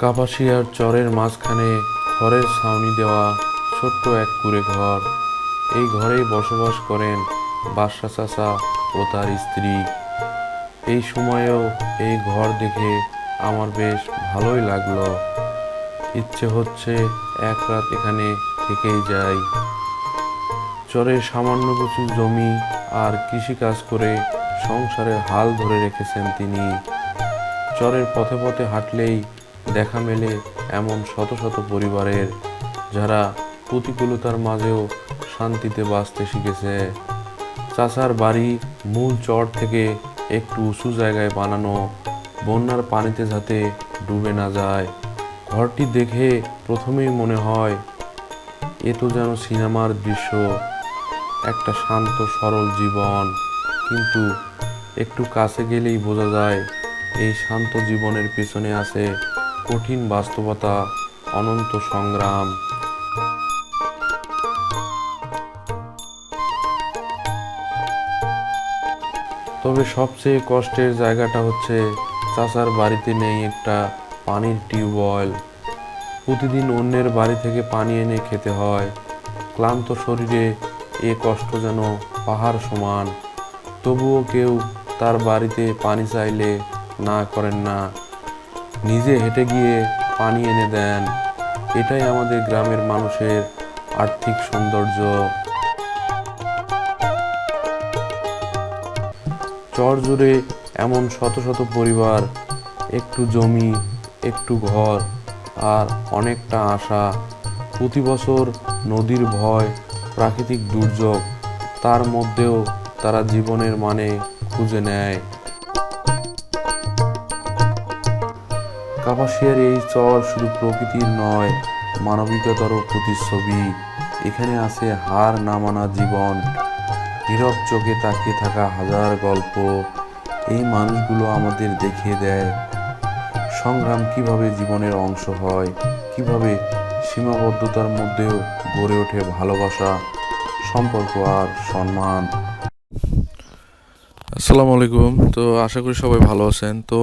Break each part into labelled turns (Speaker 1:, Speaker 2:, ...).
Speaker 1: কাপাসিয়ার চরের মাঝখানে খড়ের ছাউনি দেওয়া ছোট্ট এক কুড়ে ঘর। এই ঘরেই বসবাস করেন বাদশা চাচা ও তার স্ত্রী। এই সময়েও এই ঘর দেখে আমার বেশ ভালোই লাগল। ইচ্ছে হচ্ছে এক রাত এখানে থেকেই যাই। চরের সামান্য কিছু জমি আর কৃষিকাজ করে সংসারের হাল ধরে রেখেছেন তিনি। চরের পথে পথে হাঁটলেই দেখা মেলে এমন শত শত পরিবারের যারা প্রতিকূলতার মাঝেও শান্তিতে বাঁচতে শিখেছে। চাচার বাড়ি মূল চর থেকে একটু উঁচু জায়গায় বানানো, বন্যার পানিতে যাতে ডুবে না যায়। ঘরটি দেখে প্রথমেই মনে হয়, এ তো যেন সিনেমার দৃশ্য, একটা শান্ত, সরল জীবন। কিন্তু একটু কাছে গেলেই বোঝা যায়, এই শান্ত জীবনের পেছনে আছে কঠিন বাস্তবতা, অনন্ত সংগ্রাম। তবে সবচেয়ে কষ্টের জায়গাটা হচ্ছে চাচার বাড়িতে নেই একটা পানির টিউবওয়েল প্রতিদিন অন্যের বাড়ি থেকে পানি এনে খেতে হয়। ক্লান্ত শরীরে এ কষ্ট যেন পাহাড় সমান। তবুও কেউ তার বাড়িতে পানি চাইলে না করেন না। নিজে হেঁটে গিয়ে পানি এনে দেন। এটাই আমাদের গ্রামের মানুষের আর্থিক সৌন্দর্য। চর জুড়ে এমন শত শত পরিবার, একটু জমি, একটু ঘর আর অনেকটা আশা। প্রতি বছর নদীর ভয়, প্রাকৃতিক দুর্যোগ, তার মধ্যেও তারা জীবনের মানে খুঁজে নেয়। কাপাসিয়ার এই চর শুধু প্রকৃতির নয় মানবিকতারও প্রতিচ্ছবি। এখানে আছে হার না মানা জীবন। নীরব চোখে তাকিয়ে থাকা হাজার গল্প। এই মানুষগুলো আমাদের দেখিয়ে দেয় সংগ্রাম কীভাবে জীবনের অংশ হয়, কীভাবে সীমাবদ্ধতার মধ্যেও গড়ে ওঠে ভালোবাসা, সম্পর্ক আর সম্মান।
Speaker 2: আসসালামু আলাইকুম। তো আশা করি সবাই ভালো আছেন। তো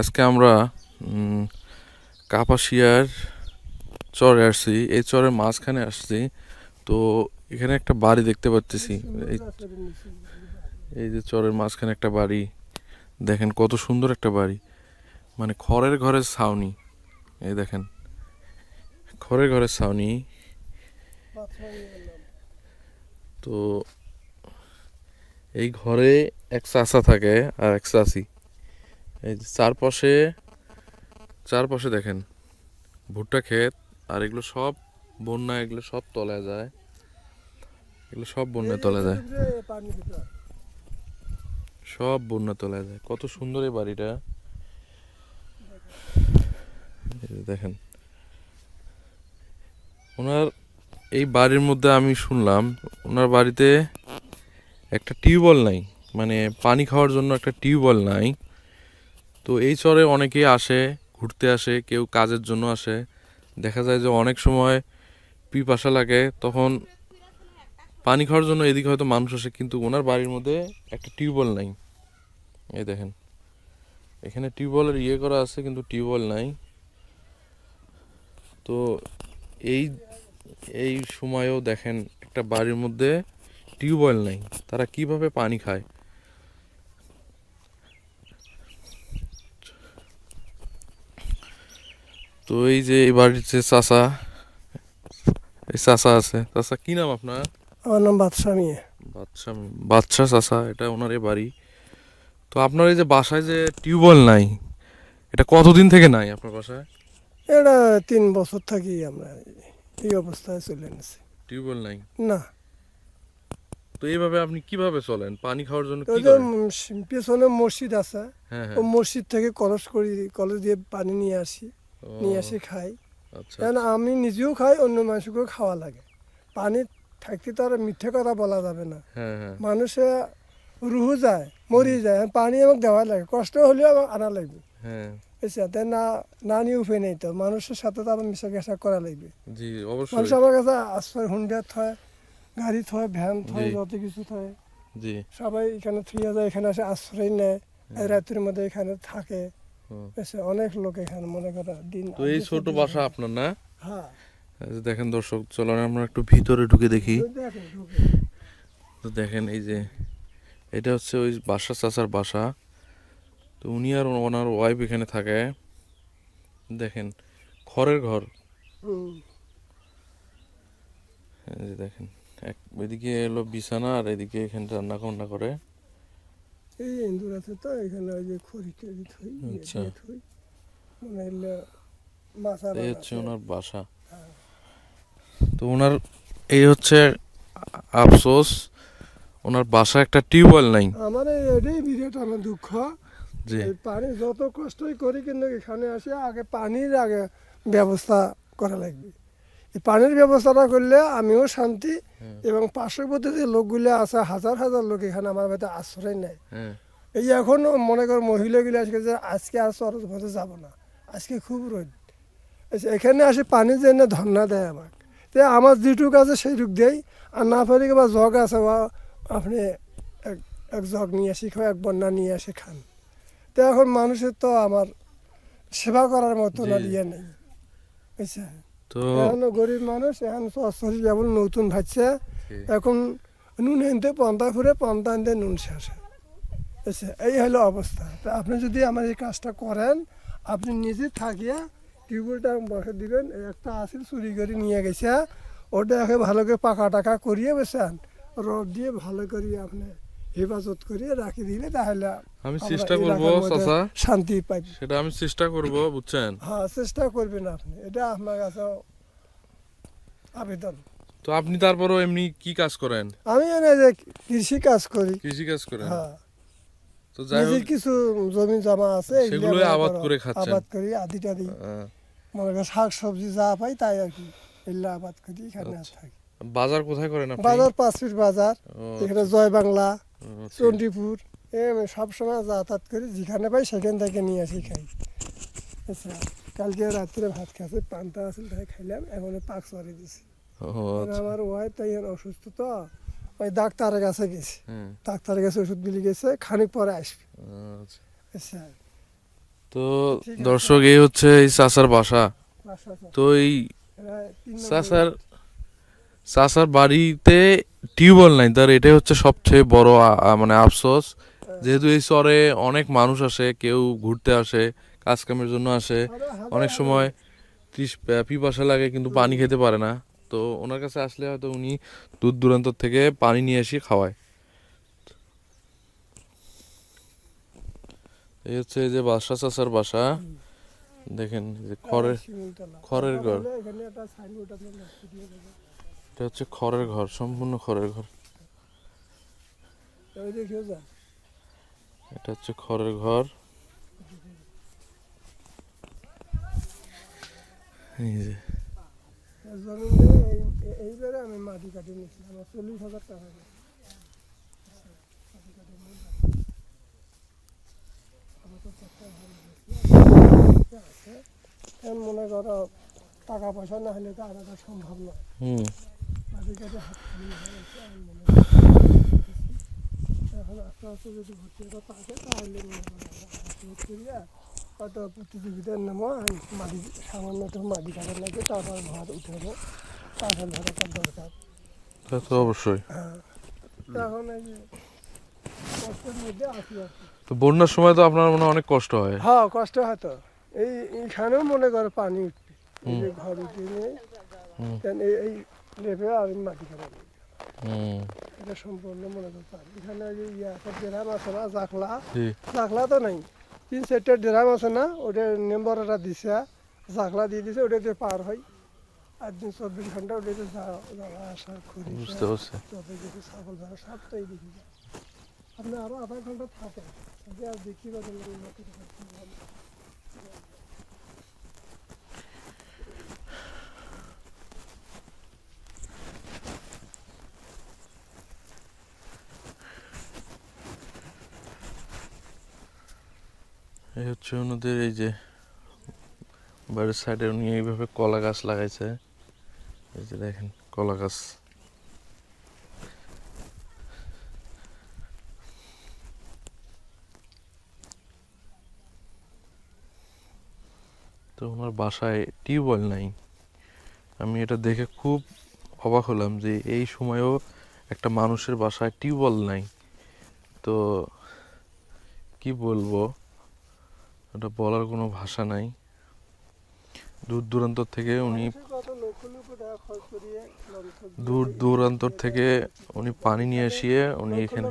Speaker 2: আজকে আমরা কাপাসিয়ার চরে আসছি। এই চরের মাঝখানে আসছি। তো এখানে একটা বাড়ি দেখতে পাচ্ছি এই যে চরের মাঝখানে একটা বাড়ি। দেখেন কত সুন্দর একটা বাড়ি। মানে খড়ের ঘরের ছাউনি। এই দেখেন। খড়ের ঘরের ছাউনি। তো এই ঘরে এক চাচা থাকে আর এক চাচি। এই চারপাশে চারপাশে দেখেন ভুট্টা ক্ষেত আর এগুলো সব বন্যা এগুলো সব তলা যায়। এগুলো সব বন্যায় তলা যায়। সব বন্যা তলা যায়। কত সুন্দর এই বাড়িটা। দেখেন ওনার এই বাড়ির মধ্যে আমি শুনলাম ওনার বাড়িতে একটা টিউবওয়েল নাই মানে পানি খাওয়ার জন্য একটা টিউবওয়েল নাই। তো এই চরে অনেকেই আসে ঘুরতে আসে, কেউ কাজের জন্য আসে। দেখা যায় যে অনেক সময় পিপাসা লাগে, তখন পানি খাওয়ার জন্য এদিকে হয়তো মানুষ আসে, কিন্তু ওনার বাড়ির মধ্যে একটা টিউবওয়েল নাই। এই দেখেন, এখানে টিউবওয়েলের ইয়ে করা আছে, কিন্তু টিউবওয়েল নাই। তো এই এই সময়েও দেখেন একটা বাড়ির মধ্যে টিউবওয়েল নাই। তারা কীভাবে পানি খায়? তো এই যে এই বাড়ির যে চাচা এই চাচা আছে। চাচা কি নাম আপনার?
Speaker 3: আমার নাম বাদশাহ মিয়া।
Speaker 2: বাদশা বাদশা চাচা এটা ওনার এই বাড়ি। তো আপনার এই যে বাসায় যে টিউবওয়েল নাই এটা কতদিন থেকে নাই আপনার বাসায়?
Speaker 3: এটা তিন বছর থাকি আমরা এই অবস্থায় চলে এনেছি।
Speaker 2: টিউবওয়েল নাই?
Speaker 3: না।
Speaker 2: তো এইভাবে আপনি কীভাবে চলেন? পানি খাওয়ার জন্য কি করেন?
Speaker 3: পেছনে মসজিদ আছে।
Speaker 2: হ্যাঁ
Speaker 3: ও
Speaker 2: হ্যাঁ
Speaker 3: মসজিদ থেকে কলস করি কলস দিয়ে পানি নিয়ে আসি।
Speaker 2: ও,
Speaker 3: নিয়ে এসে খাই।
Speaker 2: আচ্ছা।
Speaker 3: কারণ আমি নিজেও খাই অন্য মানুষকেও খাওয়া লাগে। পানি থাকতে তো আর মিথ্যে কথা বলা যাবে না।
Speaker 2: হ্যাঁ হ্যাঁ।
Speaker 3: মানুষে রুহু যায় মরি যায় পানি আমাকে দেওয়া লাগে। কষ্ট হলেও আমার আনা লাগবে।
Speaker 2: হ্যাঁ।
Speaker 3: তাই না না নিয়ে উপায় নেই তো। মানুষের সাথে তো আবার মিশা করা লাগবে।
Speaker 2: জি অবশ্যই।
Speaker 3: মানুষ আমার কাছে আশ্রয় হুন্ডা থয় গাড়ি থয় ভ্যান থয়। যত কিছু থয়।
Speaker 2: জি।
Speaker 3: সবাই এখানে থুয়ে যায় এখানে আসে আশ্রয় নেয়। এই রাতের মধ্যে এখানে থাকে। অনেক লোক এখানে মনে করে দিন
Speaker 2: তো এই ছোট বাসা আপনার না?
Speaker 3: হ্যাঁ।
Speaker 2: দেখেন দর্শক চলুন আমরা একটু ভিতরে ঢুকে দেখি। তো দেখেন এই যে এটা হচ্ছে ওই বাসা চাচার বাসা। তো উনি আর ওনার ওয়াইফ এখানে থাকে। দেখেন খড়ের ঘর। যে দেখেন এক এদিকে এলো বিছানা আর এদিকে এখানে রান্না বান্না করে।
Speaker 3: এই ইন্দুর আছে তো এখানে ওই যে খড়ি টড়ি থই ইয়ে
Speaker 2: আচ্ছা।
Speaker 3: থই। মানে এগুলো মাছা
Speaker 2: এই হচ্ছে ওনার বাসা।
Speaker 3: হ্যাঁ।
Speaker 2: তো ওনার এই হচ্ছে আফসোস ওনার বাসা একটা টিউবওয়েল নাই।
Speaker 3: আমার এটাই বিরাট আমার দুঃখ।
Speaker 2: যে
Speaker 3: পানি যত কষ্টই করি কিন্তু এখানে আসে আগে পানির আগে ব্যবস্থা করা লাগবে। পানির ব্যবস্থাটা করলে আমিও শান্তি। এবং পার্শ্ববর্তী যে লোকগুলো আছে হাজার হাজার লোক এখানে আমার বাড়িতে আশ্রয় নেয়। এই এখন মনে কর মহিলাগুলো আজকে যে আজকে আর সরস মধ্যে যাব না আজকে খুব রোদ। আচ্ছা, এখানে আসে পানি জন্য ধর্না দেয় আমাকে। তো আমার যেটুক আছে সেইটুক দেই আর না পারি বা জগ আছে বা আপনি এক এক জগ নিয়ে আসি খাও এক বন্যা নিয়ে আসে খান। তো এখন মানুষের তো আমার সেবা করার মতো না। ইয়ে নেই। বুঝছে
Speaker 2: তো
Speaker 3: এখন গরিব মানুষ এখন সরি যেমন নতুন ভাবছে এখন নুন এনতে পন্থা ফুরে পন্থা এনতে নুন শেষ। বুঝছে এই হলো অবস্থা। তা আপনি যদি আমার এই কাজটা করেন আপনি নিজে থাকিয়া টিউবওয়েলটা বসে দিবেন। একটা আসিল চুরি করে নিয়ে গেছে। ওটা একে ভালো করে পাকা টাকা করিয়ে বেছেন। রড দিয়ে ভালো করে আপনি হেফাজত করিয়ে রাখি দিলে তাহলে
Speaker 2: আমি চেষ্টা করব চাচা।
Speaker 3: শান্তি পাই।
Speaker 2: সেটা আমি চেষ্টা করব বুঝছেন?
Speaker 3: হ্যাঁ চেষ্টা করবেন আপনি। এটা আপনার কাছে আবেদন।
Speaker 2: তো আপনি তারপরও এমনি কি কাজ করেন?
Speaker 3: আমি যে কৃষি কাজ করি।
Speaker 2: কৃষি কাজ করেন?
Speaker 3: হ্যাঁ।
Speaker 2: তো যাই হোক।
Speaker 3: কিছু জমি জমা আছে
Speaker 2: সেগুলোই আবাদ
Speaker 3: করে
Speaker 2: খাচ্ছেন।
Speaker 3: আবাদ করি আদি টাদি মনে করো শাক সবজি যা পাই তাই আর কি। এগুলো আবাদ করি এখানে
Speaker 2: আচ্ছা।
Speaker 3: থাকি।
Speaker 2: বাজার কোথায় করেন আপনি?
Speaker 3: বাজার পাঁচ ফিট বাজার। এখানে জয় বাংলা। চণ্ডীপুর এ আমি সবসময় যাতায়াত করি যেখানে পাই সেখান থেকে নিয়ে আসি খাই। আচ্ছা কালকে রাত্রে ভাত খাচ্ছে পান্তা আছে তাই খাইলাম এখন পাক সরে দিছি।
Speaker 2: আচ্ছা।
Speaker 3: আমার ওয়াইফ তাই অসুস্থ তো ওই ডাক্তারের কাছে গেছি। ডাক্তারের কাছে ওষুধ বিলি গেছে খানিক পরে আসবে।
Speaker 2: আচ্ছা।
Speaker 3: আচ্ছা।
Speaker 2: তো দর্শক এই হচ্ছে এই চাচার বাসা।
Speaker 3: আচ্ছা, আচ্ছা।
Speaker 2: তো এই চাচার চাচার বাড়িতে টিউবওয়েল নাই, তার এটাই হচ্ছে সবচেয়ে বড় মানে আফসোস। যেহেতু এই চরে অনেক মানুষ আসে, কেউ ঘুরতে আসে কাজ কামের জন্য আসে, অনেক সময় পিপাসা লাগে, কিন্তু পানি খেতে পারে না। তো ওনার কাছে আসলে হয়তো উনি দূর দূরান্ত থেকে পানি নিয়ে এসে খাওয়ায়। এই হচ্ছে যে বাসা, চাচার বাসা। দেখেন যে খড়ের খড়ের ঘর। এটা হচ্ছে খড়ের ঘর সম্পূর্ণ খড়ের ঘর। এটা হচ্ছে খড়ের ঘর। এই যে।
Speaker 3: এইবারে আমি মাটি কাটি আমার চল্লিশ হাজার টাকা আছে। এখন মনে করো টাকা পয়সা না হলে তো আলাদা সম্ভব নয়। এখন আস্তে আস্তে যদি ভর্তি হতে পারে তাহলে হয়তো প্রতিযোগিতার নামও মাটি সামান্য একটু মাটি কাটার লাগে তারপর ঘর উঠাবো তারপর একটা দরকার
Speaker 2: তা তো অবশ্যই
Speaker 3: হ্যাঁ এখন এই যে কষ্টের মধ্যে আছি আর কি।
Speaker 2: তো বন্যার সময় তো আপনার মনে হয় অনেক কষ্ট হয়
Speaker 3: হ্যাঁ কষ্ট হয়তো এই এইখানেও মনে করো পানি উঠবে এই যে ঘর উঠিয়ে নিয়ে
Speaker 2: হুম।
Speaker 3: এই লেপে আর মাটি কাটা এটা সম্পূর্ণ মনে করতে পারি এখানে যে ইয়ে আছে ড্রাম আছে না জাকলা।
Speaker 2: জি।
Speaker 3: জাকলা তো নাই। তিন চারটা ড্রাম আছে না ওটা নেম্বরটা দিছে। জাকলা দিয়ে দিছে ওটা দিয়ে পার হয়। আর দিন চব্বিশ ঘণ্টা ওটা দিয়ে যাওয়া আসা করি
Speaker 2: বুঝতে পারছি।
Speaker 3: তবে দেখি ছাগল ভরা সবটাই দেখি। আপনি আরও আধা ঘণ্টা থাকেন দেখি বা এই
Speaker 2: হচ্ছে ওনাদের এই যে বাড়ির সাইডে উনি এইভাবে কলা গাছ লাগাইছে। এই যে দেখেন কলা গাছ। তো ওনার বাসায় টিউবওয়েল নাই। আমি এটা দেখে খুব অবাক হলাম যে এই সময়েও একটা মানুষের বাসায় টিউবওয়েল নাই। তো কি বলব? এটা বলার কোনো ভাষা নাই। দূর দূরান্ত থেকে উনি দূর দূরান্তর থেকে উনি পানি নিয়ে এসিয়ে উনি এখানে